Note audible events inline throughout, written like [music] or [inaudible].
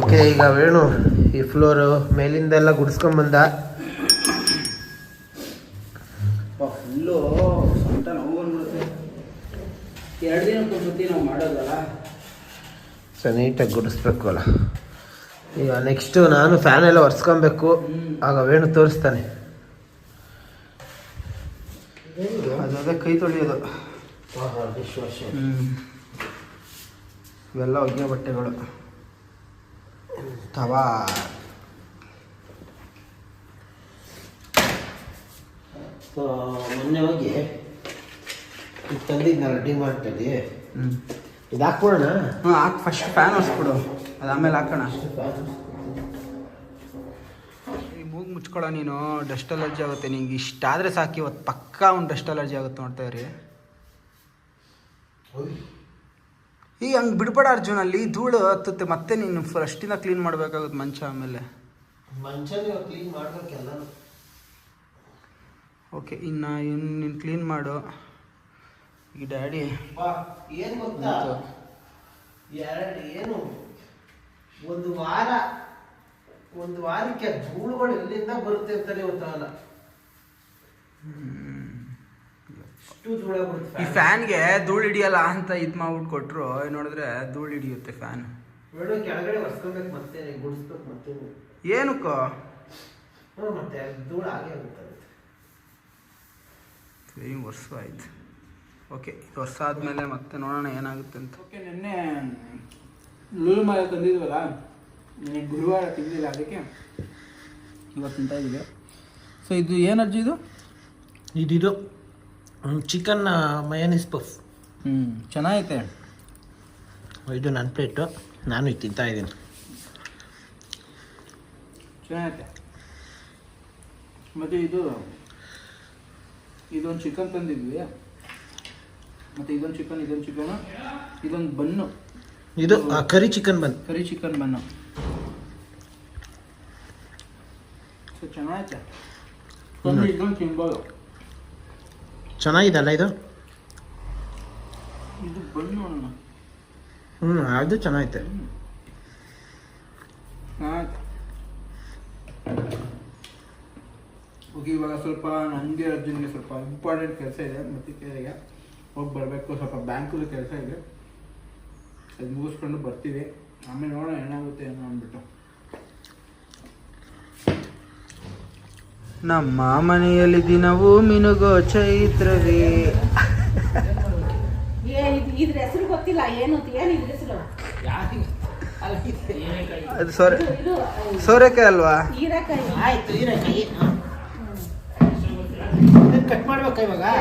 Okay ಈಗ ವೇಣು ಈ floor ಮೇಲಿಂದೆಲ್ಲ ಗುಡಿಸ್ಕೊಂಬಂದ full ಸ್ವಂತ ಎರಡು ದಿನಕ್ಕೆ ಒಂದ್ಸತಿ ನಾವು ಮಾಡೋದಲ್ಲ? ಸೊ ನೀಟಾಗಿ ಗುಡಿಸ್ಬೇಕು ಅಲ್ಲ. ಈಗ ನೆಕ್ಸ್ಟು ನಾನು ಫ್ಯಾನ್ ಎಲ್ಲ ಒರೆಸ್ಕೊಬೇಕು. ಆಗ ವೇಣು ತೋರಿಸ್ತಾನೆ. ಅದೇ ಕೈ ತೊಳೆಯೋದು. ಇವೆಲ್ಲ ಒಗ್ಗೆ ಬಟ್ಟೆಗಳು. ತವಾ ಸೊ ಮೊನ್ನೆ ಹೋಗಿ ಇದು ತಂದಿದ್ನಲ್ಲ ಹ್ಞೂ ಇದು ಹಾಕ್ಬಿಡೋಣ ಹ್ಞೂ ಹಾಕಿ. ಫಸ್ಟ್ ಫ್ಯಾನ್ ಹೊಸ್ಬಿಡು ಅದು ಆಮೇಲೆ ಹಾಕೋಣ. ಈ ಮೂಗು ಮುಚ್ಕೊಳ್ಳೋ ನೀನು ಡಸ್ಟ್ ಅಲರ್ಜಿ ಆಗುತ್ತೆ. ನಿಂಗೆ ಇಷ್ಟ ಆದರೆ ಸಾಕು. ಇವತ್ತು ಪಕ್ಕಾ ಒಂದು ಡಸ್ಟ್ ಅಲರ್ಜಿ ಆಗುತ್ತೆ ನೋಡ್ತಾ ಇರಿ ಈಗ ಹಂಗೆ ಬಿಡ್ಬೇಡ ಅರ್ಜುನ್ ಅಲ್ಲಿ ಧೂಳು ಹತ್ತುತ್ತೆ ಮತ್ತೆ ನೀನು ಫಸ್ಟಿಂದ ಕ್ಲೀನ್ ಮಾಡಬೇಕಾಗುತ್ತೆ ಮಂಚ ಆಮೇಲೆ. ಮಂಚನ ಕ್ಲೀನ್ ಮಾಡ್ಬೇಕೆಲ್ಲ ಓಕೆ ಇನ್ನು ಇನ್ನು ನೀನು ಕ್ಲೀನ್ ಮಾಡು. ಈ ಡ್ಯಾಡಿ ಏನು ಗೊತ್ತಾ? ಎರಡು ಏನು? ಒಂದು ವಾರ ಒಂದು ವಾರಕ್ಕೆ ಧೂಳುಗಳು ಎಲ್ಲಿಂದ ಬರುತ್ತೆ ಅಂತಾನೆ ಗೊತ್ತಾಗಲ್ಲ. ಈ ಫ್ಯಾನ್ಗೆ ಧೂಳು ಹಿಡಿಯಲ್ಲ ಅಂತ ಇದು ಮಾಡ್ಬಿಟ್ಟು ಕೊಟ್ರು ನೋಡಿದ್ರೆ ಧೂಳು ಹಿಡಿಯುತ್ತೆ ಫ್ಯಾನ್ ಕೆಳಗಡೆ ಒರೆಸ್ಕೋಬೇಕು ಮತ್ತೆ ಗುಡಿಸ್ಬೇಕು ಮತ್ತೆ. ಏನಕ್ಕೋ? ಮತ್ತೆ ಧೂಳು ಆಗೇ ಆಗುತ್ತೆ ವರ್ಷ ಆಯ್ತು. ಓಕೆ ಇದು ವರ್ಷ ಆದಮೇಲೆ ಮತ್ತೆ ನೋಡೋಣ ಏನಾಗುತ್ತೆ ಅಂತ. ಓಕೆ ನಿನ್ನೆ ಲೂಲು ಮಾಲೆ ತಂದಿದ್ವಲ್ಲ? ನಿನ್ನೆ ಗುರುವಾರ ತಿಂದಿಲ್ಲ ಅದಕ್ಕೆ. ಇವತ್ತು ತಿಂತಾ ಇದ್ದೀವಿ ಸೊ ಇದು ಏನು ಅರ್ಜಿ ಇದು? ಇದಿದು. ಚಿಕನ್ ಮಯನೀಸ್ ಪಫ್ ಹ್ಞೂ ಚೆನ್ನಾಗೈತೆ. ಇದು ನನ್ನ ಪ್ಲೇಟು. ನಾನು ಇದು ತಿಂತಾ ಇದ್ದೀನಿ. ಚೆನ್ನಾಗೈತೆ. ಮತ್ತು ಇದು ಇದೊಂದು ಚಿಕನ್ ತಂದಿದ್ವಿ ಮತ್ತು ಇದೊಂದು ಚಿಕನ್ ಇದೊಂದು ಚಿಕನ್ ಇದೊಂದು ಬನ್ನು. ಇದು curry chicken bun. Curry chicken bun. So ಚೆನ್ನಾಗೈತೆ. ಇದೊಂದು ತಿನ್ಬೋದು. ಚೆನ್ನಾಗಿದೆ ಅಲ್ಲ ಇದು ಹ್ಞೂ ಅದು ಚೆನ್ನಾಗೈತೆ. ಹೋಗಿ ಓಕೆ ಇವಾಗ ಸ್ವಲ್ಪ ನನಗೆ ಅರ್ಜುನ್ಗೆ ಸ್ವಲ್ಪ ಇಂಪಾರ್ಟೆಂಟ್ ಕೆಲಸ ಇದೆ ಮತ್ತೆ ಕೇಳಿಗೆ ಹೋಗಿ ಬರಬೇಕು ಸ್ವಲ್ಪ ಬ್ಯಾಂಕಲ್ಲಿ ಕೆಲಸ ಇದೆ. ಅದು ಮುಗಿಸ್ಕೊಂಡು ಬರ್ತೀವಿ. ಆಮೇಲೆ ನೋಡೋಣ ಏನಾಗುತ್ತೆ ಏನೋ ಅಂದ್ಬಿಟ್ಟು. ನಮ್ಮ ಮನೆಯಲ್ಲಿ ದಿನವೂ ಮಿನುಗೋ ಚೈತ್ರವೇ. ಏ ಇದ್- ಇದ್ರ ಹೆಸರು ಗೊತ್ತಿಲ್ಲ. ಏನು ಏನು ಇದ್ರ ಹೆಸರು? ಅದು ಸೋರೆ ಸೋರೆಕಾಯಿ ಅಲ್ವಾ?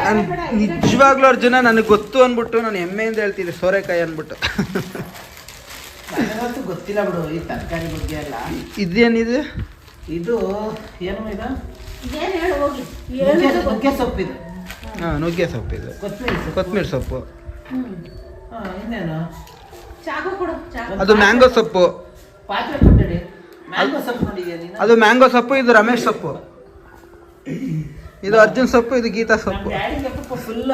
ನಾನು ನಿಜವಾಗ್ಲೂ ಅರ್ಜುನ ನನಗೆ ಗೊತ್ತು ಅಂದ್ಬಿಟ್ಟು ನಾನು ಹೆಮ್ಮೆಯಿಂದ ಹೇಳ್ತೀನಿ ಸೋರೆಕಾಯಿ ಅಂದ್ಬಿಟ್ಟು ನನಗಂತೂ ಗೊತ್ತಿಲ್ಲ ಬಿಡು ಈ ತರಕಾರಿ ಬಗ್ಗೆ ಅಲ್ಲ ಇದೇನಿದೆ? ಇದು ಏನು ಇದು? ನುಗ್ಗೆ ಸೊಪ್ಪಿದು ಹಾಂ ನುಗ್ಗೆ ಸೊಪ್ಪು ಇದು. ಕೊತ್ತಂಬರಿ ಸೊಪ್ಪು. ಕೊತ್ತಂಬರಿ ಸೊಪ್ಪು. ಹ್ಮ್. ಹಾ, ಇನ್ನೇನು? ಚಾಕು ಕೊಡು ಚಾಕು. ಅದು ಮ್ಯಾಂಗೋ ಸೊಪ್ಪು. ಪಾತ್ರೆ ಕೊಟ್ಟಡಿ ಮ್ಯಾಂಗೋ ಸೊಪ್ಪು ನೋಡಿದ್ಯಾ ನೀನು? ಅದು ಮ್ಯಾಂಗೋ ಸೊಪ್ಪು ಇದು ರಮೇಶ್ ಸೊಪ್ಪು. ಇದು ಅರ್ಜುನ್ ಸೊಪ್ಪು ಇದು ಗೀತಾ ಸೊಪ್ಪು. ಫುಲ್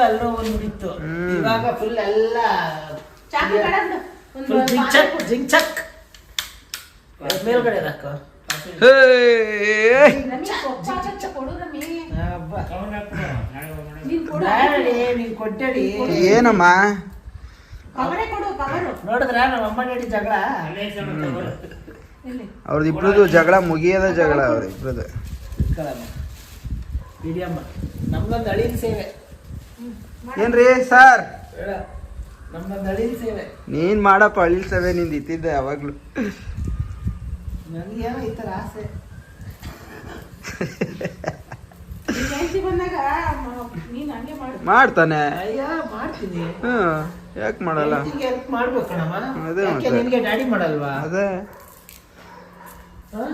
ಇವಾಗ ಫುಲ್ ಎಲ್ಲ ಚಾಕು ಬೇಡ ಒಂದು ಫುಲ್ ಜಿಂಗ್ ಚಕ್ ಪಾತ್ರೆ ಜಿಂಗ್ ಚಕ್. ಮೇಲ್ಗಡೆ ಹಾಕು. ಏನಮ್ಮ? ಅವ್ರದ್ದು ಇಬ್ರದ್ದು ಜಗಳ ಮುಗಿಯದ ಜಗಳ ಅವ್ರಿಬ್ರದ್ದು ಇಬ್ರದ್ದು. ಏನ್ರಿ ಸರ್? ನೀನ್ ಮಾಡಪ್ಪ ಅಳಿಲ್ ಸೇವೆ ನಿಂದು ಇತ್ತಿದ್ದೆ ಯಾವಾಗ್ಲೂ. ನನಗೇನೋ ಈ ಥರ ಆಸೆ ಬಂದಾಗ ಮ- ನೀನ್ ಹಂಗೆ ಮಾಡು ಮಾಡ್ತಾನೆ ಅಯ್ಯ ಮಾಡ್ತೀನಿ ಹ್ಮ್ ಯಾಕೆ ಮಾಡಲ್ಲ ಹೆಲ್ಪ್ ಮಾಡ್ಬೇಕು ಕಣಮ್ಮ ಅದೇ ಯಾಕೆ ಮತ್ತೆ. ನಿನ್ಗೆ ಡ್ಯಾಡಿ ಮಾಡಲ್ವಾ ಅದೇ ಹ?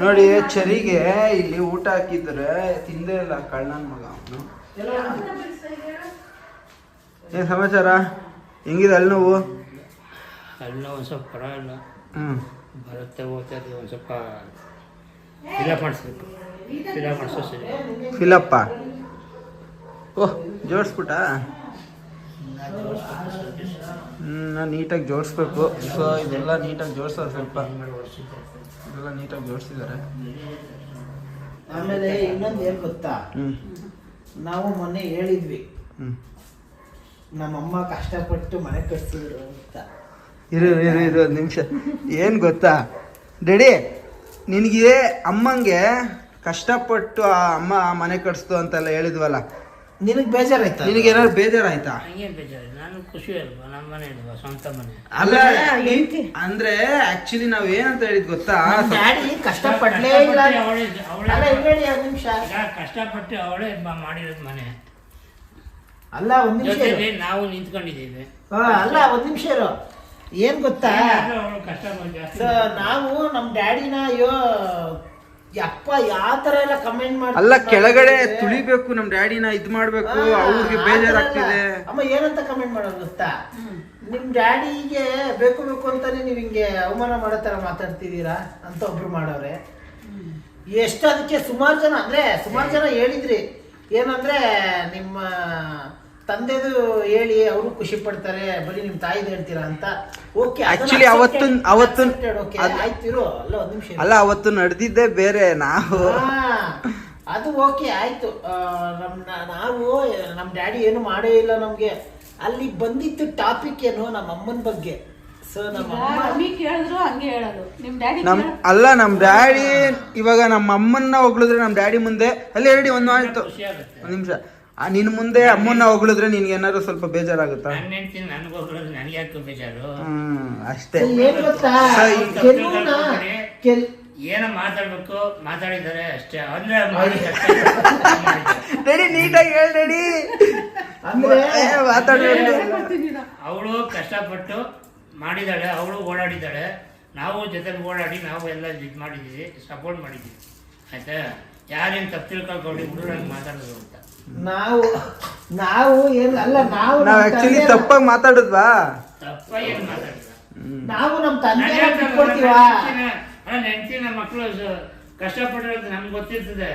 ನೋಡಿ ಚರಿಗೆ ಇಲ್ಲಿ ಊಟ ಹಾಕಿದ್ರೆ ತಿಂದೇ ಇಲ್ಲ ಕಳ್ಳನ ಮಗ ಅವನು ಎಲ್ಲ ಏನ್ ಸಮಾಚಾರ ಹೆಂಗಿದೆ ಅಲ್ಲಿ ನೋವು ಅಲ್ಲ ಒಂದು ಸ್ವಲ್ಪ ಪರವಾಗಿಲ್ಲ ಹ್ಮ್ ಬರುತ್ತೆ ಹೋಗ್ತದೆ ಒಂದು ಸ್ವಲ್ಪ ಫಿಲಪ್ ಮಾಡಿಸ್ಬೇಕು. ಫಿಲಪ್ ಮಾಡಿಸೋ ಸರಿ. ಫಿಲಪ್ಪ ಓಹ್ ಜೋಡಿಸ್ಬಿಟ್ಟ? ನಾನು ನೀಟಾಗಿ ಜೋಡಿಸ್ಬೇಕು. ಸೊ ಇದೆಲ್ಲ ನೀಟಾಗಿ ಜೋಡಿಸೋದು ಸ್ವಲ್ಪ. ಇದೆಲ್ಲ ನೀಟಾಗಿ ಜೋಡಿಸಿದ್ದಾರೆ. ಆಮೇಲೆ ಇನ್ನೊಂದು ಏನು ಗೊತ್ತಾ? ಹ್ಞೂ ನಾವು ಮೊನ್ನೆ ಹೇಳಿದ್ವಿ. ಹ್ಞೂ ನಮ್ಮಮ್ಮ ಕಷ್ಟಪಟ್ಟು ಮನೆ ಕಟ್ಸಿದ್ರು ಅಂತ. ಇರು ಇರು ಇರು ಒಂದು ನಿಮಿಷ. ಏನು ಗೊತ್ತಾ? ರೆಡಿ ನಿನಗೆ ಅಮ್ಮಂಗೆ ಕಷ್ಟಪಟ್ಟು ಆ ಅಮ್ಮ ಮನೆ ಕಟ್ಸ್ತು ಅಂತೆಲ್ಲ ಹೇಳಿದ್ವಲ್ಲ? ನಿನಗೆ ಬೇಜಾರಾಯ್ತಾ ನಿನಗೆ ಏನಾದ್ರು ಬೇಜಾರಾಯ್ತಾ? ಹಂಗೇನು ಬೇಜಾರು? ನಾನು ಖುಷಿ ಅಲ್ವಾ? ನಮ್ಮ ಮನೆ ಅಲ್ವಾ ಸ್ವಂತ ಮನೆ. ಅಲ್ಲ ಹೆಂಡ್ತಿ. ಅಂದ್ರೆ ಆಕ್ಚುಲಿ ನಾವ್ ಏನಂತ ಹೇಳಿದ್ ಗೊತ್ತಾ? ಡ್ಯಾಡಿ ಕಷ್ಟಪಡ್ಲೇ ಇಲ್ಲ. ಕಷ್ಟಪಟ್ಟು ಅವಳೇ ಅವಳೇ ಅಲ್ಲ ಹೇಳಿ ಒಂದ್ ನಿಮಿಷ. ಕಷ್ಟಪಟ್ಟು ಅವಳೇ ಬ- ಮಾಡಿರೋದು ಮನೆ. ಅಲ್ಲ ಒಂದ್ ನಿಮಿಷ ಇರು. ನಾವು ನಿಂತ್ಕೊಂಡಿದ್ದೀವಿ. ಹಾ, ಅಲ್ಲ ಒಂದ್ ನಿಮಿಷ ಇರು. ಏನ್ ಗೊತ್ತಾ? ಕಷ್ಟ ಸೊ, ನಾವು ನಮ್ ಡ್ಯಾಡಿನ ಅಯ್ಯೋ ಯಪ್ಪ ಯಾವ ತರ ಎಲ್ಲ ಕಮೆಂಟ್ ಮಾಡಿ ಅಲ್ಲ ಕೆಳಗಡೆ ತುಳಿಬೇಕು ನಮ್ ಡ್ಯಾಡಿನ ಇದ್ ಮಾಡ್ಬೇಕು ಅವ್ರಿಗೆ ಬೇಜಾರಾಗ್ತಿದೆ ಅಮ್ಮ ಏನಂತ ಕಮೆಂಟ್ ಮಾಡೋದು ಗೊತ್ತಾ? ನಿಮ್ ಡ್ಯಾಡಿಗೆ ಬೇಕು ಬೇಕು ಅಂತಾನೆ ನೀವ್ ಹಿಂಗೆ ಅವಮಾನ ಮಾಡೋ ತರ ಮಾತಾಡ್ತಿದ್ದೀರಾ ಅಂತ ಒಬ್ರು ಮಾಡೋರೆ. ಎಷ್ಟು ಅದಕ್ಕೆ ಸುಮಾರು ಜನ ಅಂದ್ರೆ ಸುಮಾರು ಜನ ಹೇಳಿದ್ರಿ. ಏನಂದ್ರೆ ನಿಮ್ಮ ತಂದೆದು ಹೇಳಿ ಅವರು ಖುಷಿ ಪಡ್ತಾರೆ ಬರೀ ನಿಮ್ ತಾಯಿದು ಹೇಳ್ತೀರಾ ಅಂತ. ಓಕೆ ಆಕ್ಚುಲಿ ಅವತ್ತು ಅವತ್ತು ಅದ್- ಆಯ್ತು ಇರು ಅಲ್ಲ ಒಂದ್ ನಿಮಿಷ ಅಲ್ಲ ಅವತ್ತು ನಡೆದಿದ್ದೆ ಬೇರೆ ನಾವು ಅದು ಓಕೆ ಆಯ್ತು. ನಮ್ ನಾವು ನಮ್ ಡ್ಯಾಡಿ ಏನು ಮಾಡೇ ಇಲ್ಲ ನಮ್ಗೆ. ಅಲ್ಲಿ ಬಂದಿತ್ತು ಟಾಪಿಕ್ ಏನು ನಮ್ಮ ಅಮ್ಮನ ಬಗ್ಗೆ? ಸೊ ನಮ್ಮ ಅಮ್ಮ ಮಮ್ಮಿ ಕೇಳಿದ್ರು ಹಂಗೆ ಹೇಳೋದು. ನಿಮ್ ಅಲ್ಲ ನಮ್ ಡ್ಯಾಡಿ ಇವಾಗ ನಮ್ಮ ಅಮ್ಮನ್ನ ಹೊಗಳಿದ್ರೆ ನಮ್ ಡ್ಯಾಡಿ ಮುಂದೆ ಅಲ್ಲಿ ಹೇಳಿ ಒಂದು ಆಯ್ತು ಒಂದ್ ನಿಮಿಷ. ಆ, ನಿನ್ ಮುಂದೆ ಅಮ್ಮನ್ನ ಹೊಗಳಿದ್ರೆ ನಿನ್ಗೆ ಏನಾದ್ರು ಸ್ವಲ್ಪ ಬೇಜಾರಾಗುತ್ತಾ? ನನ್ನ ಹೆಂಡ್ತಿ ನನಗೆ ಹೋಗೋದು ನನಗೆ ಯಾಕೆ ಬೇಜಾರು? ಹ್ಮ್ ಅಷ್ಟೇ. ಏನ್ ಗೊತ್ತಾ? ಸರಿ. ಕೆಲವ್ನ ಕೆಲ್ ಏನೋ ಮಾತಾಡ್ಬೇಕು ಮಾತಾಡಿದ್ದಾರೆ ಅಷ್ಟೇ. ಅಂದ್ರೆ ಮಾಡಿ ರೆಡಿ [laughs] ನೀಟಾಗಿ ಹೇಳಿ ರೆಡಿ ಅಂದ್ರೆ ಮಾತಾಡ್ಬೇಕು ಅವಳು ಕಷ್ಟಪಟ್ಟು ಮಾಡಿದಾಳೆ ಅವಳು ಓಡಾಡಿದ್ದಾಳೆ. ನಾವು ಜೊತೆಲಿ ಓಡಾಡಿ ನಾವು ಎಲ್ಲ ಇದು ಮಾಡಿದೀವಿ ಸಪೋರ್ಟ್ ಮಾಡಿದ್ದೀವಿ ಆಯ್ತಾ? ಯಾರೇನು ತಪ್ಪು ತಿಳ್ಕೊಳ್ಕೊಂಡು ಹುಡುಗರಂಗೆ ಮಾತಾಡೋದು ಅಂತ. ನಾವು ನಾವು ಏನ್ ಅಲ್ಲ ನಾವು ನಾವ್ ಆಕ್ಚುಲಿ ತಂದೆನ- ತಪ್ಪಾಗಿ ಮಾತಾಡಿದ್ವಾ? ತಪ್ಪ ಏನು ಮಾತಾಡಿಲ್ಲ ನಾವು ನಮ್ಮ ತಂದೆ ಹೇಳ್ತಾನೆ, ನೆಂಟಿನ ಮಕ್ಕಳು ಕಷ್ಟಪಟ್ಟಿರೋದು ನಮ್ಗೆ ಗೊತ್ತಿರ್ತದೆ.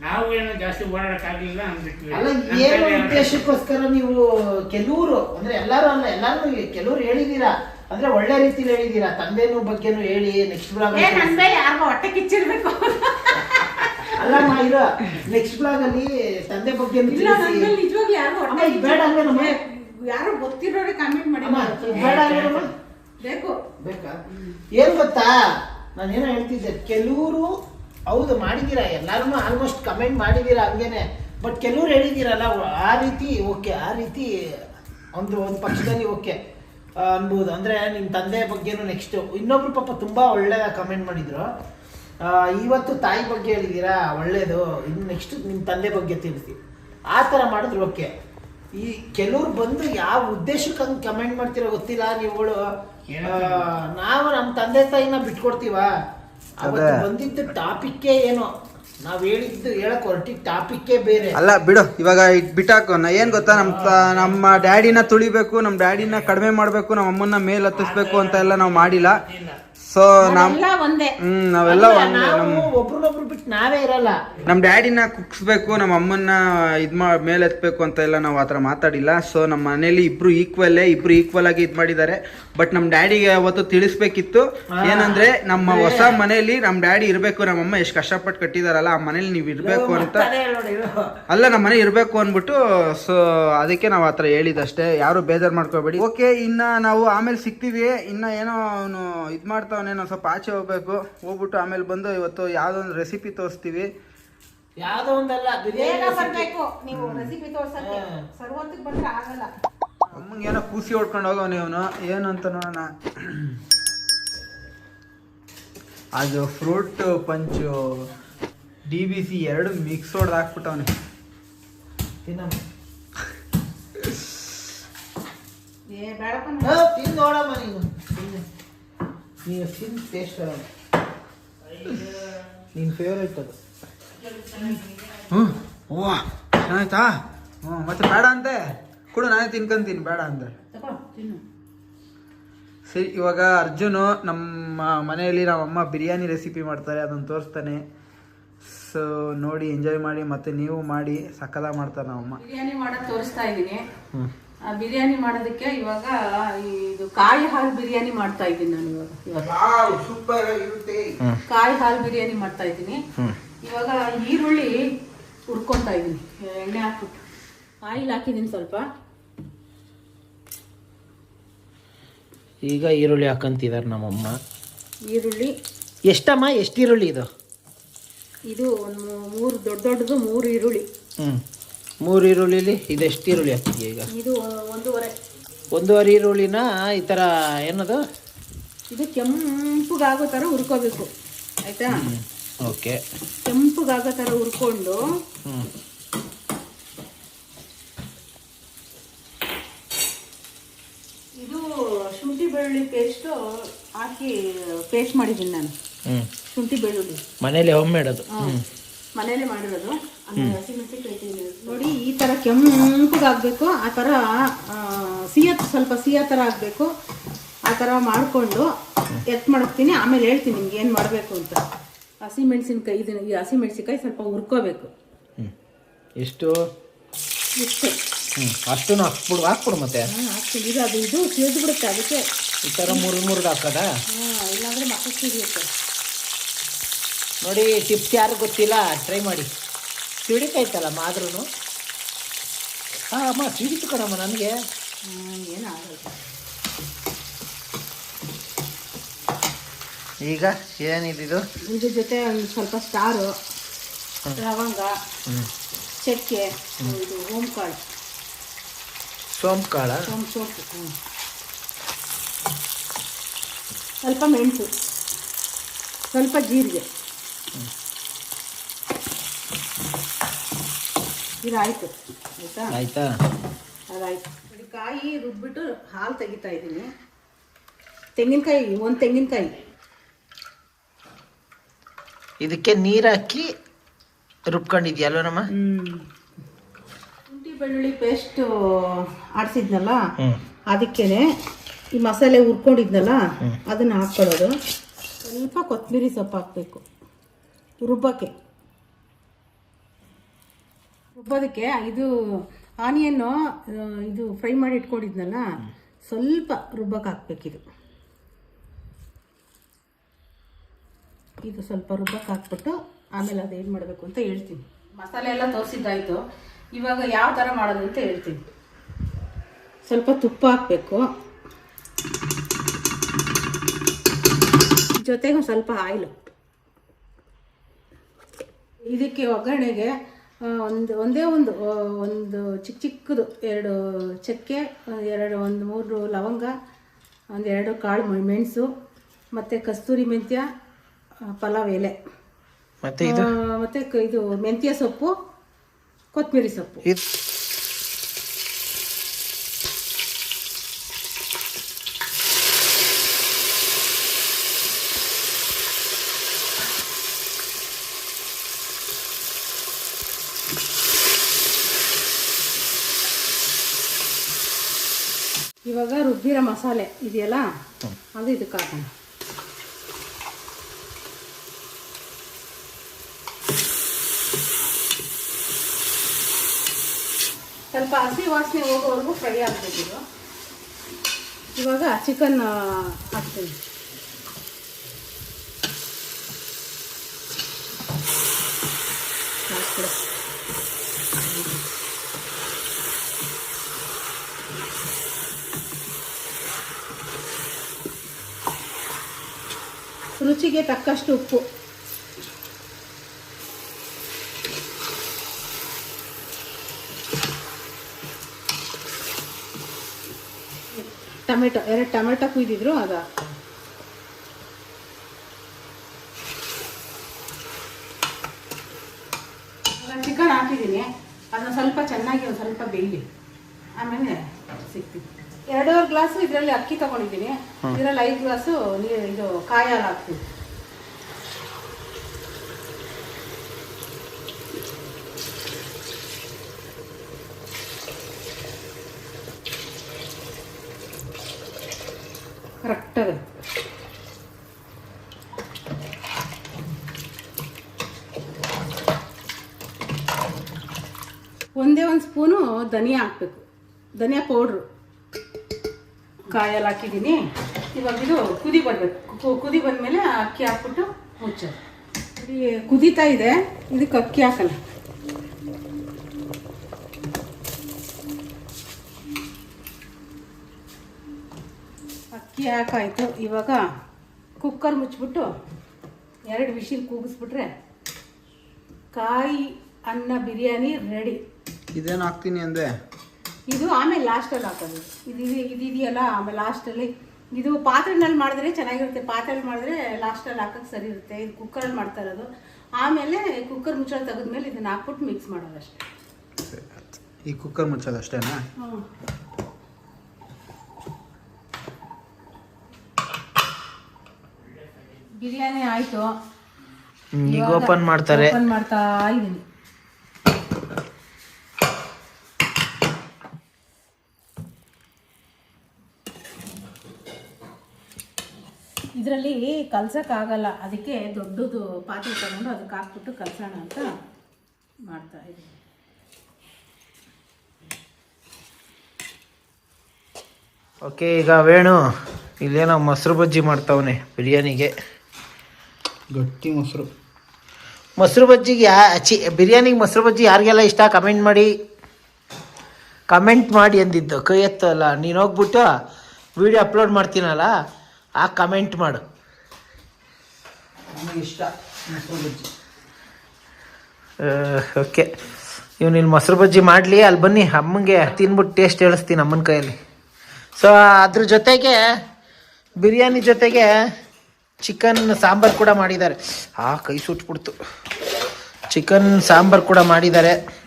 ನಾವು ಏನು ಜಾಸ್ತಿ ಓಡಾಡಕ್ಕಾಗ್ಲಿಲ್ಲ ಅಂತ ಬಿಟ್ವಿ ಅಲ್ಲ ಏನು ಉದ್ದೇಶಕ್ಕೋಸ್ಕರ ನೀವು ಕೆಲವರು ಅಂದ್ರೆ ಎಲ್ಲಾರು ಅಲ್ಲ ಎಲ್ಲಾರು ಕೆಲವ್ರು ಹೇಳಿದೀರಾ? ಅಂದ್ರೆ ಒಳ್ಳೆ ರೀತಿಲಿ ಹೇಳಿದೀರಾ? ತಂದೆನೂ ಬಗ್ಗೆನೂ ಹೇಳಿ ನೆಕ್ಸ್ಟ್ ಬ್ಲಾಗ್ ಯಾರಿಗೋ ಹೊಟ್ಟೆ ಕಿಚ್ಚಿರ್ಬೇಕು. ಅಲ್ಲಮ್ಮ ಇರೋ. ನೆಕ್ಸ್ಟ್ ಬ್ಲಾಗ್ ಅಲ್ಲಿ ತಂದೆ ಬಗ್ಗೆ ಇಲ್ಲ ನಿಜವಾಗ್ಲೂ ಯಾರಿಗೋ ಅಮ್ಮ, ಇದು ಬೇಡ ಅಂದ್ರೆ ನಮ್ಮ- ಯಾರೋ ಗೊತ್ತಿರೋರೆ ಕಮೆಂಟ್ ಮಾಡಿ. ಬೇಡ ಅಂದ್ರೆ ಬೇಕು. ಬೇಕಾ? ಏನ್ ಗೊತ್ತಾ? ನಾನು ಏನೋ ಹೇಳ್ತಿದ್ದೆ ಕೆಲವರು ಹೌದು ಮಾಡಿದ್ದೀರಾ? ಎಲ್ಲಾರು ಆಲ್ಮೋಸ್ಟ್ ಕಮೆಂಟ್ ಮಾಡಿದೀರಾ ಹಂಗೇನೆ. ಬಟ್ ಕೆಲವ್ರು ಹೇಳಿದ್ದೀರಲ್ಲ ಆ ರೀತಿ ಓಕೆ ಆ ರೀತಿ ಒಂದು ಒಂದು ಪಕ್ಷದಲ್ಲಿ ಓಕೆ ಅನ್ಬೋದು. ಅಂದ್ರೆ ನಿಮ್ಮ ತಂದೆ ಬಗ್ಗೆನೂ ನೆಕ್ಸ್ಟ್ ಇನ್ನೊಬ್ರು ಪಾಪ ತುಂಬಾ ಒಳ್ಳೆ ಕಮೆಂಟ್ ಮಾಡಿದ್ರು. ಇವತ್ತು ತಾಯಿ ಬಗ್ಗೆ ಹೇಳಿದೀರಾ? ಒಳ್ಳೇದು. ಇನ್ನು ನೆಕ್ಸ್ಟ್ ನಿಮ್ಮ ತಂದೆ ಬಗ್ಗೆ ತಿಳಿಸಿ. ಆ ಥರ ಮಾಡಿದ್ರು ಓಕೆ. ಈ ಕೆಲವ್ರು ಬಂದು ಯಾವ ಉದ್ದೇಶಕ್ಕೆ ಹಂಗೆ ಕಮೆಂಟ್ ಮಾಡ್ತಿರೋ ಗೊತ್ತಿಲ್ಲ ನೀವುಗಳು. ನಾವು ನಮ್ಮ ತಂದೆ ತಾಯಿನ ಬಿಟ್ಕೊಡ್ತೀವ? ಅವತ್ತು. ಬಂದಿದ್ದು ಟಾಪಿಕ್ಕೇ ಏನೋ. ನಾವ್ ಹೇಳಿದ್ದು ಹೇಳಕ್ ಹೊರಟಿ ಟಾಪಿಕ್ಕೇ ಬೇರೆ. ಅಲ್ಲ ಬಿಡು. ಇವಾಗ ಬಿಟ್ಟಾಕೋ. ಏನ್ ಗೊತ್ತಾ? ನಮ್ ತ- ನಮ್ಮ ಡ್ಯಾಡಿನ ತುಳಿಬೇಕು ನಮ್ ಡ್ಯಾಡಿನ ಕಡಿಮೆ ಮಾಡ್ಬೇಕು ನಮ್ಮ ಅಮ್ಮನ್ನ ಮೇಲ್ ಹತ್ತಿಸ್ಬೇಕು ಅಂತ ಎಲ್ಲ ನಾವು ಮಾಡಿಲ್ಲ. ಸೊ ಒಂದೇ. ಹ್ಮ್ ನಾವೆಲ್ಲ ಒಂದೇ. ನಾವು ನಮ್ ಒಬ್ರನ್ನೊಬ್ರು ಬಿಟ್ಟು ನಾವೇ ಇರಲ್ಲ. ನಮ್ ಡ್ಯಾಡಿನ ಕುಗ್ಸ್ಬೇಕು ನಮ್ಮ ಅಮ್ಮನ್ನ ಇದ್ ಮಾ ಮೇಲೆ ಎತ್ಬೇಕು ಅಂತ ಎಲ್ಲ ನಾವು ಆತರ ಮಾತಾಡಿಲ್ಲ. ಸೊ ನಮ್ಮ ಮನೇಲಿ ಇಬ್ರು ಈಕ್ವಲ್ಲೇ ಇಬ್ರು ಈಕ್ವಲ್ ಆಗಿ ಇದ್ ಮಾಡಿದ್ದಾರೆ. ಬಟ್ ನಮ್ ಡ್ಯಾಡಿಗೆ ಅವತ್ತು ತಿಳಿಸ್ಬೇಕಿತ್ತು. ಏನಂದ್ರೆ ನಮ್ಮ ಹೊಸ ಮನೆಯಲ್ಲಿ ನಮ್ ಡ್ಯಾಡಿ ಇರ್ಬೇಕು ನಮ್ಮ ಅಮ್ಮ ಎಷ್ಟು ಕಷ್ಟಪಟ್ಟು ಕಟ್ಟಿದಾರಲ್ಲ ಆ ಮನೇಲಿ ನೀವ್ ಇರ್ಬೇಕು ಅಂತ. ಅಲ್ಲ ನಮ್ಮ ಮನೆ ಇರಬೇಕು ಅಂದ್ಬಿಟ್ಟು ಸೊ ಅದಕ್ಕೆ ನಾವು ಆ ಥರ ಹೇಳಿದಷ್ಟೇ ಯಾರು ಬೇಜಾರು ಮಾಡ್ಕೋಬೇಡಿ. ಓಕೆ ಇನ್ನ ನಾವು ಆಮೇಲೆ ಸಿಗ್ತೀವಿ. ಇನ್ನ ಏನೋ ಅವನು ಇದು ಮಾಡ್ತಾವನೆ ನಾವು ಸ್ವಲ್ಪ ಆಚೆ ಹೋಗ್ಬೇಕು. ಹೋಗ್ಬಿಟ್ಟು ಆಮೇಲೆ ಬಂದು ಇವತ್ತು ಯಾವುದೋ ಒಂದು ರೆಸಿಪಿ ತೋರಿಸ್ತೀವಿ. ಯಾವ್ದೋ ಒಂದಲ್ಲ ಬೇಗ ಬಿರಿಯಾನಿ ಬರ್ಬೇಕು. ನೀವು ರೆಸಿಪಿ ತೋರ್ಸಕ್ಕೆ. ಸರ್ವತ್ತಿಗೆ ಬಂದ್ರೆ ಆಗಲ್ಲ. ಅಮ್ಮಂಗೆ ಏನೋ ಕೂಸಿ ಹೊಡ್ಕೊಂಡು ಹೋಗವನು ಇವನು. ಏನಂತ ಅಂತ ನೋಡೋಣ. ಅದು fruit punch D B C ಎರಡು ಮಿಕ್ಸ್ ಹೊಡೆದು ಹಾಕ್ಬಿಟ್ಟವನೆ. ತಿಂದ್ ನೋಡಮ್ಮ ನೀನು. ತಿನ್ನು. ನೀನು ತಿಂದು ಟೇಸ್ಟ್ ಹೇಳಮ್ಮ ನಿನ್ ಫೇವ್ರೇಟ್ ಅದು. ಹ್ಞೂ ಓ ಚೆನ್ನಾಯ್ತಾ? ಹ್ಞೂ ಮತ್ತೆ ಬೇಡ ಅಂತೆ. ಕೊಡು ನಾನೇ ತಿನ್ಕೊಂತೀನಿ ಬೇಡ ಅಂದ ತಗೋ ತಿನ್ನು. ಸರಿ ಇವಾಗ ಅರ್ಜುನು ನಮ್ಮ ಮನೆಯಲ್ಲಿ ನಮ್ಮ ಅಮ್ಮ ಬಿರಿಯಾನಿ ರೆಸಿಪಿ ಮಾಡ್ತಾರೆ ಅದನ್ನು ತೋರಿಸ್ತಾನೆ. ಸೊ ನೋಡಿ ಎಂಜಾಯ್ ಮಾಡಿ ಮತ್ತೆ ನೀವು ಮಾಡಿ ಸಕ್ಕದ ಮಾಡ್ತಾರೆ ನಮ್ಮಮ್ಮ ಬಿರಿಯಾನಿ ಮಾಡೋದು ತೋರಿಸ್ತಾ ಇದ್ದೀನಿ. ಆ ಬಿರಿಯಾನಿ ಮಾಡೋದಕ್ಕೆ ಇವಾಗ ಇದು ಕಾಯಿ ಹಾಲು ಬಿರಿಯಾನಿ ಮಾಡ್ತಾ ಇದ್ದೀನಿ ನಾನು ಇವಾಗ. ಇವಾಗ. ಸೂಪರ್ ಇರುತ್ತೆ ಕಾಯಿ ಹಾಲು ಬಿರಿಯಾನಿ ಮಾಡ್ತಾ ಇದ್ದೀನಿ. ಇವಾಗ ಈರುಳ್ಳಿ ಹುರ್ಕೊತಾ ಇದ್ದೀನಿ. ಎಣ್ಣೆ ಹಾಕ್ಬಿಟ್ಟು. ಆಯಿಲ್ ಹಾಕಿದ್ದೀನಿ ಸ್ವಲ್ಪ. ಈಗ ಈರುಳ್ಳಿ ಹಾಕಂತಿದ್ದಾರೆ ನಮ್ಮಮ್ಮ. ಈರುಳ್ಳಿ. ಎಷ್ಟಮ್ಮ? ಎಷ್ಟು ಈರುಳ್ಳಿ ಇದು? ಇದು ಒಂದು ಮೂರು ದೊಡ್ಡ ದೊಡ್ಡದು ಮೂರು ಈರುಳ್ಳಿ. ಹ್ಞೂ ಮೂರು ಈರುಳ್ಳಿಲಿ ಇದೆಷ್ಟು ಈರುಳ್ಳಿ ಹಾಕ್ತಿದ್ಯಾ ಈಗ? ಇದು ಒಂದೂವರೆ. ಒಂದೂವರೆ ಈರುಳ್ಳಿನ ಈ ಥರ ಏನದು? ಇದು ಕೆಂಪಗಾಗೋ ಥರ ಹುರ್ಕೋಬೇಕು. ಆಯ್ತಾ? ಓಕೆ. ಕೆಂಪಗಾಗೋ ಥರ ಹುರ್ಕೊಂಡು ಹ್ಞೂ ಇದು ಶುಂಠಿ ಬೆಳ್ಳುಳ್ಳಿ ಪೇಸ್ಟು ಹಾಕಿ ಪೇಸ್ಟ್ ಮಾಡಿದ್ದೀನಿ ನಾನು. ಶುಂಠಿ ಬೆಳ್ಳುಳ್ಳಿ. ಮನೇಲಿ ಹೋಮ್. ಮಾಡೋದು ಮನೇಲಿ ಮಾಡಿರೋದು. ನೋಡಿ ಈ ಥರ ಕೆಂಪಗಾಗಬೇಕು ಆ ಥರ ಸಿಹಿಯ ಸ್ವಲ್ಪ ಸಿಹಿಯ ಥರ ಆಗಬೇಕು. ಆ ಥರ ಮಾಡಿಕೊಂಡು ಎತ್ ಮಾಡ್ತೀನಿ. ಆಮೇಲೆ ಹೇಳ್ತೀನಿ ನಿಮ್ಗೆ ಏನು ಮಾಡಬೇಕು ಅಂತ. ಹಸಿಮೆಣಸಿನ್ಕಾಯಿ ಇದನ್ನ ಈ ಹಸಿಮೆಣಸಿನ್ಕಾಯಿ ಸ್ವಲ್ಪ ಹುರ್ಕೋಬೇಕು. ಎಷ್ಟು? ಇಷ್ಟೇ. ಹ್ಞೂ ಅಷ್ಟು ಹಾಕ್ಬಿಡು ಹಾಕ್ಬಿಡು ಮತ್ತೆ. ಹಾಕ್ತೀನಿ. ಇದು ಅದು ಇದು ತಿಳಿದ್ಬಿಡುತ್ತೆ. ಬಿಡುತ್ತೆ ಅದಕ್ಕೆ ಈ ಥರ ಮುರಿದು ಮುರಿದು ಹಾಕೋದಾ? ಇಲ್ಲಾಂದ್ರೆ ಇಲ್ಲಾಂದರೆ ಮಕ್ಕಳು ಸಿಡಿಯುತ್ತೆ ನೋಡಿ ಟಿಪ್ಸ್ ಯಾರು ಗೊತ್ತಿಲ್ಲ ಟ್ರೈ ಮಾಡಿ. ಸಿಡಿತೈತಲ್ಲಮ್ಮ ಆದ್ರೂ ಹಾಂ ಅಮ್ಮ ಸಿಡಿತು ಕಣಮ್ಮ ನನಗೆ. ಏನಾಗಲ್ಲ ಈಗ ಏನಿದು ಇದ್ರ ಜೊತೆ ಒಂದು ಸ್ವಲ್ಪ ಸ್ಟಾರು ಲವಂಗ ಚಕ್ಕೆ ಇದು ಓಂಕಾಳು. ಸೋಂಪು ಕಾಳ ಓಂ ಸೋಪು. ಹ್ಞೂ ಸ್ವಲ್ಪ ಮೆಣಸು ಸ್ವಲ್ಪ ಜೀರಿಗೆ. ಇದಾಯಿತು ಆಯಿತಾ? ಆಯ್ತಾ? ಅದಾಯ್ತು. ಕಾಯಿ ರುಬ್ಬಿಟ್ಟು ಹಾಲು ತೆಗಿತಾ ಇದ್ದೀನಿ. ತೆಂಗಿನಕಾಯಿ ಒಂದು ತೆಂಗಿನಕಾಯಿ. ಇದಕ್ಕೆ ನೀರು ಹಾಕಿ ರುಬ್ಕೊಂಡಿದ್ಯಲ್ವನಮ್ಮ ಶುಂಠಿ ಬೆಳ್ಳುಳ್ಳಿ ಪೇಸ್ಟ್ ಆಡಿಸಿದ್ನಲ್ಲ? ಅದಕ್ಕೇನೆ ಈ ಮಸಾಲೆ ಹುರ್ಕೊಂಡಿದ್ನಲ್ಲ ಅದನ್ನ ಹಾಕ್ಕೊಳ್ಳೋದು ಸ್ವಲ್ಪ ಕೊತ್ತಂಬರಿ ಸೊಪ್ಪು ಹಾಕಬೇಕು. ರುಬ್ಬಕ್ಕೆ. ರುಬ್ಬೋದಕ್ಕೆ ಇದು ಆನಿಯನ್ನು ಇದು ಫ್ರೈ ಮಾಡಿ ಇಟ್ಕೊಂಡಿದ್ನಲ್ಲ ಸ್ವಲ್ಪ ರುಬ್ಬಕ್ಕೆ ಹಾಕ್ಬೇಕಿದು ಇದು. ಸ್ವಲ್ಪ ರುಬ್ಬಕ್ಕೆ ಹಾಕ್ಬಿಟ್ಟು ಆಮೇಲೆ ಅದು ಏನು ಮಾಡಬೇಕು ಅಂತ ಹೇಳ್ತೀನಿ. ಮಸಾಲೆ ಎಲ್ಲ ತೋರಿಸಿದ್ದಾಯಿತು. ಇವಾಗ ಯಾವ ಥರ ಮಾಡೋದು ಅಂತ ಹೇಳ್ತೀನಿ. ಸ್ವಲ್ಪ ತುಪ್ಪ ಹಾಕಬೇಕು. ಜೊತೆಗೆ ಒಂದು ಸ್ವಲ್ಪ ಆಯಿಲು ಇದಕ್ಕೆ ಒಗ್ಗರಣೆಗೆ ಒಂದು ಒಂದೇ ಒಂದು ಒಂದು ಚಿಕ್ಕ ಚಿಕ್ಕದು ಎರಡು ಚಕ್ಕೆ ಒಂದು ಎರಡು ಒಂದು ಮೂರು ಲವಂಗ ಒಂದು ಎರಡು ಕಾಳು ಮೆಣಸು ಮತ್ತು ಕಸ್ತೂರಿ ಮೆಂತ್ಯ ಪಲಾವ್ ಎಲೆ. ಮತ್ತು ಇದು? ಆ, ಮತ್ತೆ ಇದು ಮೆಂತ್ಯ ಸೊಪ್ಪು ಕೊತ್ತಂಬರಿ ಸೊಪ್ಪು. ಇವಾಗ ರುಬ್ಬಿರೋ ಮಸಾಲೆ ಇದೆಯಲ್ಲ? ಅದು ಇದಕ್ಕೆ ಹಾಕೋಣ. ಸ್ವಲ್ಪ ಹಸಿ ವಾಸನೆ ಹೋಗೋವರೆಗೂ ಫ್ರೈ ಆಗ್ತಿದ್ದು ಇವಾಗ ಚಿಕನ್ ಹಾಕ್ತೀನಿ. ಹಾಕ್ಬಿಡು. ರುಚಿಗೆ ತಕ್ಕಷ್ಟು ಉಪ್ಪು. ಟೊಮೆಟೊ, ಎರಡು ಟೊಮೆಟೊ ಕುಯ್ದಿದ್ರು, ಅದ. ಚಿಕನ್ ಹಾಕಿದ್ದೀನಿ. ಅದನ್ನ ಸ್ವಲ್ಪ ಚೆನ್ನಾಗಿ ಒಂದು ಸ್ವಲ್ಪ ಬೇಯಲಿ ಆಮೇಲೆ ಸಿಗ್ತೀನಿ. ಎರಡೂವರೆ ಗ್ಲಾಸು ಇದರಲ್ಲಿ ಅಕ್ಕಿ ತಗೊಂಡಿದ್ದೀನಿ. ಇದರಲ್ಲಿ ಐದು ಗ್ಲಾಸು ನೀರು ಇದು ಕಾಯಿ ಹಾಲು ಹಾಕ್ತೀನಿ ಕರೆಕ್ಟಾಗಿ ಒಂದೇ ಒಂದು ಸ್ಪೂನು ಧನಿಯಾ ಹಾಕಬೇಕು. ಧನಿಯಾ ಪೌಡ್ರು. ಕಾಯಲ್ಲಿ ಹಾಕಿದ್ದೀನಿ. ಇವಾಗ ಇದು ಕುದಿ ಬರಬೇಕು. ಕುದಿ ಬಂದಮೇಲೆ ಅಕ್ಕಿ ಹಾಕ್ಬಿಟ್ಟು ಮುಚ್ಚೋದು. ಕುದೀತಾ ಇದೆ. ಇದಕ್ಕೆ ಅಕ್ಕಿ ಹಾಕಲ್ಲ. ಅಕ್ಕಿ ಹಾಕಾಯಿತು. ಇವಾಗ ಕುಕ್ಕರ್ ಮುಚ್ಚಿಬಿಟ್ಟು ಎರಡು ವಿಶಿಲ್ ಕೂಗಿಸ್ಬಿಟ್ರೆ ಕಾಯಿ ಅನ್ನ ಬಿರಿಯಾನಿ ರೆಡಿ. ಇದೇನು ಹಾಕ್ತೀನಿ ಅಂದೆ? ಇದು ಆಮೇಲೆ ಲಾಸ್ಟಲ್ಲಿ ಹಾಕೋದು. ಇದು ಇದಿದೆಯಲ್ಲ ಇದು ಇದೆಯಲ್ಲ ಆಮೇಲೆ ಲಾಸ್ಟಲ್ಲಿ ಇದು ಪಾತ್ರೆನಲ್ಲಿ ಮಾಡಿದ್ರೆ ಚೆನ್ನಾಗಿರುತ್ತೆ. ಪಾತ್ರೆಯಲ್ಲಿ ಮಾಡಿದ್ರೆ ಲಾಸ್ಟಲ್ಲಿ ಹಾಕಕ್ಕೆ ಸರಿ ಇರುತ್ತೆ. ಇದು ಕುಕ್ಕರಲ್ಲಿ ಮಾಡ್ತಾ ಇರೋದು. ಆಮೇಲೆ ಕುಕ್ಕರ್ ಮುಚ್ಚಳ ತೆಗೆದ್ಮೇಲೆ ಇದನ್ನ ಹಾಕ್ಬಿಟ್ಟು ಮಿಕ್ಸ್ ಮಾಡೋದು ಅಷ್ಟೇ. ಈ ಕುಕ್ಕರ್ ಮುಚ್ಚೋದು ಅಷ್ಟೇನಾ? ಬಿರಿಯಾನಿ ಆಯಿತು. ಈಗ ಓಪನ್ ಮಾಡ್ತಾರೆ. ಓಪನ್ ಮಾಡ್ತಾ ಇದ್ದೀನಿ ಇದರಲ್ಲಿ ಕಲ್ಸೋಕ್ಕಾಗಲ್ಲ. ಅದಕ್ಕೆ ದೊಡ್ಡದು ಪಾತ್ರೆ ತಗೊಂಡು ಅದಕ್ಕೆ ಹಾಕ್ಬಿಟ್ಟು ಕಲ್ಸೋಣ ಅಂತ ಮಾಡ್ತಾ ಇದ್ದೀನಿ. ಓಕೆ ಈಗ ವೇಣು ಇಲ್ಲೇನೋ ಮೊಸರು ಬಜ್ಜಿ ಮಾಡ್ತಾವನೆ ಬಿರಿಯಾನಿಗೆ. ಗಟ್ಟಿ ಮೊಸರು. ಮೊಸರು ಬಜ್ಜಿಗೆ ಯಾ ಚಿ ಬಿರಿಯಾನಿಗೆ ಮೊಸರು ಬಜ್ಜಿ ಯಾರಿಗೆಲ್ಲ ಇಷ್ಟ? ಕಮೆಂಟ್ ಮಾಡಿ. ಕಮೆಂಟ್ ಮಾಡಿ ಅಂದಿದ್ದು ಕೈ ಎತ್ತಲ್ಲ. ನೀನು ಹೋಗ್ಬಿಟ್ಟು ವಿಡಿಯೋ ಅಪ್ಲೋಡ್ ಮಾಡ್ತೀನಲ್ಲ? ಆ ಕಮೆಂಟ್ ಮಾಡು. ಇಷ್ಟ. ಮೊಸರು ಬಜ್ಜಿ. ಓಕೆ. ಇವ್ನು ಇಲ್ಲಿ ಮೊಸರು ಬಜ್ಜಿ ಮಾಡಲಿ ಅಲ್ಲಿ ಬನ್ನಿ. ಅಮ್ಮಂಗೆ ತಿನ್ಬಿಟ್ಟು ಟೇಸ್ಟ್ ಹೇಳಿಸ್ತೀನಿ ಅಮ್ಮನ ಕೈಯಲ್ಲಿ. ಸೊ ಅದ್ರ ಜೊತೆಗೆ ಬಿರಿಯಾನಿ ಜೊತೆಗೆ ಚಿಕನ್ ಸಾಂಬಾರು ಕೂಡ ಮಾಡಿದ್ದಾರೆ. ಆ ಕೈ ಸುಟ್ಬಿಡ್ತು. ಚಿಕನ್ ಸಾಂಬಾರು ಕೂಡ ಮಾಡಿದ್ದಾರೆ.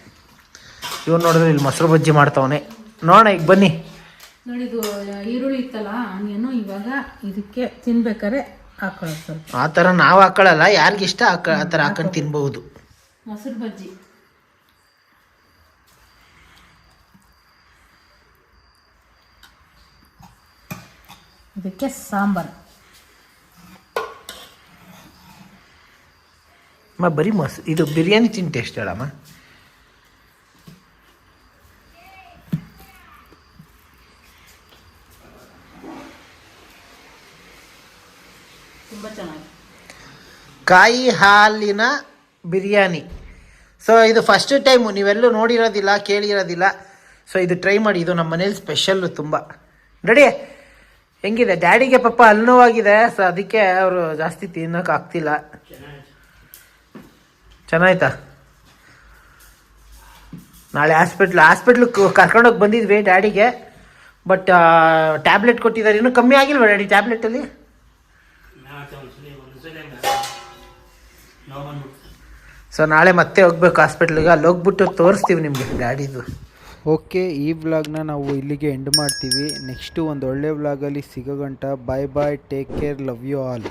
ಇವನು ನೋಡಿದ್ರೆ ಇಲ್ಲಿ ಮೊಸರು ಬಜ್ಜಿ ಮಾಡ್ತಾವನೆ. ನೋಡೋಣ ಈಗ ಬನ್ನಿ. ನೋಡಿ ಇದು ಈರುಳ್ಳಿ ಇತ್ತಲ್ಲ ಆನಿಯನು ಇವಾಗ ಇದಕ್ಕೆ ತಿನ್ಬೇಕಾದ್ರೆ ಹಾಕೊಳ್ಳೋದು ಸ್ವಲ್ಪ. ಆ ಥರ ನಾವು ಹಾಕೊಳ್ಳಲ್ಲ ಯಾರಿಗಿಷ್ಟ ಹಾಕ ಆ ಥರ ಹಾಕೊಂಡು ತಿನ್ಬಹುದು ಮೊಸರು ಬಜ್ಜಿ. ಇದಕ್ಕೆ ಸಾಂಬಾರು. ಅಮ್ಮ ಬರೀ ಮಸ್ ಇದು ಬಿರಿಯಾನಿ ತಿನ್ ಎಷ್ಟು ಹೇಳಮ್ಮ ತುಂಬ ಚೆನ್ನಾಗಿ ಕಾಯಿ ಹಾಲಿನ ಬಿರಿಯಾನಿ. ಸೊ ಇದು ಫಸ್ಟ್ ಟೈಮು ನೀವೆಲ್ಲೂ ನೋಡಿರೋದಿಲ್ಲ, ಕೇಳಿರೋದಿಲ್ಲ. ಸೊ ಇದು ಟ್ರೈ ಮಾಡಿ, ಇದು ನಮ್ಮ ಮನೇಲಿ ಸ್ಪೆಷಲ್ಲು ತುಂಬ. ರೆಡಿ ಹೆಂಗಿದೆ? ಡ್ಯಾಡಿಗೆ ಪಾಪ ಅಲ್ನೋವಾಗಿದೆ ಸೊ ಅದಕ್ಕೆ ಅವರು ಜಾಸ್ತಿ ತಿನ್ನೋಕೆ ಆಗ್ತಿಲ್ಲ. ಚೆನ್ನಾಯ್ತಾ? ನಾಳೆ ಹಾಸ್ಪಿಟ್ಲ್ ಹಾಸ್ಪಿಟ್ಲ್ ಕರ್ಕೊಂಡೋಗಿ ಬಂದಿದ್ವಿ ಡ್ಯಾಡಿಗೆ ಬಟ್ ಟ್ಯಾಬ್ಲೆಟ್ ಕೊಟ್ಟಿದ್ದಾರೆ. ಇನ್ನೂ ಕಮ್ಮಿ ಆಗಿಲ್ವ ಡ್ಯಾಡಿ ಟ್ಯಾಬ್ಲೆಟಲ್ಲಿ ಸೊ ನಾಳೆ ಮತ್ತೆ ಹೋಗ್ಬೇಕು ಹಾಸ್ಪಿಟ್ಲಿಗೆ ಅಲ್ಲಿ ಹೋಗ್ಬಿಟ್ಟು ತೋರಿಸ್ತೀವಿ ನಿಮಗೆ ಗಾಡಿದು. ಓಕೆ, ಈ ವ್ಲಾಗ್ನ ನಾವು ಇಲ್ಲಿಗೆ ಎಂಡ್ ಮಾಡ್ತೀವಿ. ನೆಕ್ಸ್ಟು ಒಂದು ಒಳ್ಳೆ ವ್ಲಾಗಲ್ಲಿ ಸಿಗೋಗಂಟ. Bye bye take care love you all